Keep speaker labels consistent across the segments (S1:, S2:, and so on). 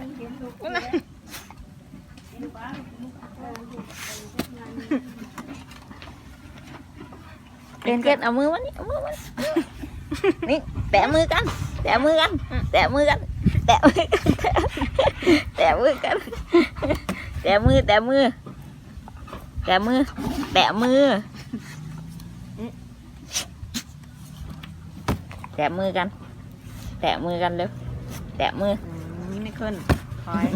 S1: เล่นเก็ตเอามือมานี่เอามือมานี่แตะมือกัน แตะมือกัน แตะมือกัน แตะมือกันแตะมือกัน แตะมือ แตะมือ แตะมือ แตะมือ แตะมือกัน แตะมือกันเร็ว แตะมือ
S2: นี่ไม่ขึ้นถอย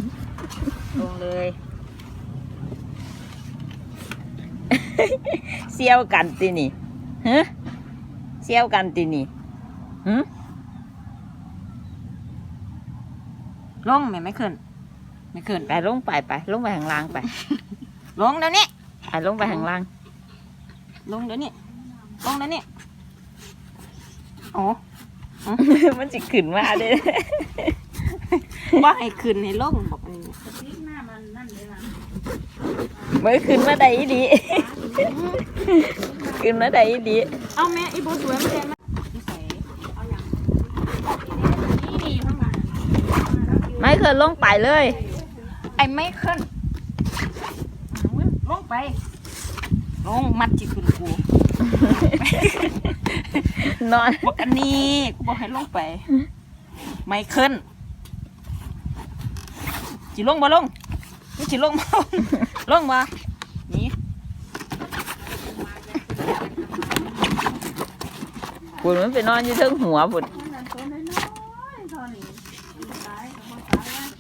S2: ลงเลย
S1: เซี่ยวกันตินี่ฮะเซี่ยวกันตินี่ฮะ
S2: ลงไม่ไม่ขึ้น ไม่ขึ้น
S1: ไปลงไปไป ลงไปข้างล่างไป
S2: ลงเดี๋ยวนี้
S1: ไปลงไปข้างล่าง
S2: ลงเดี๋ยวนี้ ลงเดี๋ยวนี้โอ้
S1: มันจะขึ้นมาเด้
S2: ว่าให้ขึ้นให้ลงบอกนี่
S1: เมื่อขึ้นมาได้อีดีขึ้นมาได้อีดี
S2: เอาแม่อีโบสวยไม่ได้มานิสัยเอาอย่างนี่นี่ข้างหลัง
S1: ไม่เคยลงไปเลย
S2: ไอ้ไม่ขึ้นลงไปลงมัดจิขึ้นกู
S1: นอน
S2: บอกอันนี้กูบอกให้ลงไป ไม่ขึ้น จิลงมาลงนี่จิลงมาลงมานี่
S1: ปุ่มันไปนอนอยู่เทิงหัวปุ่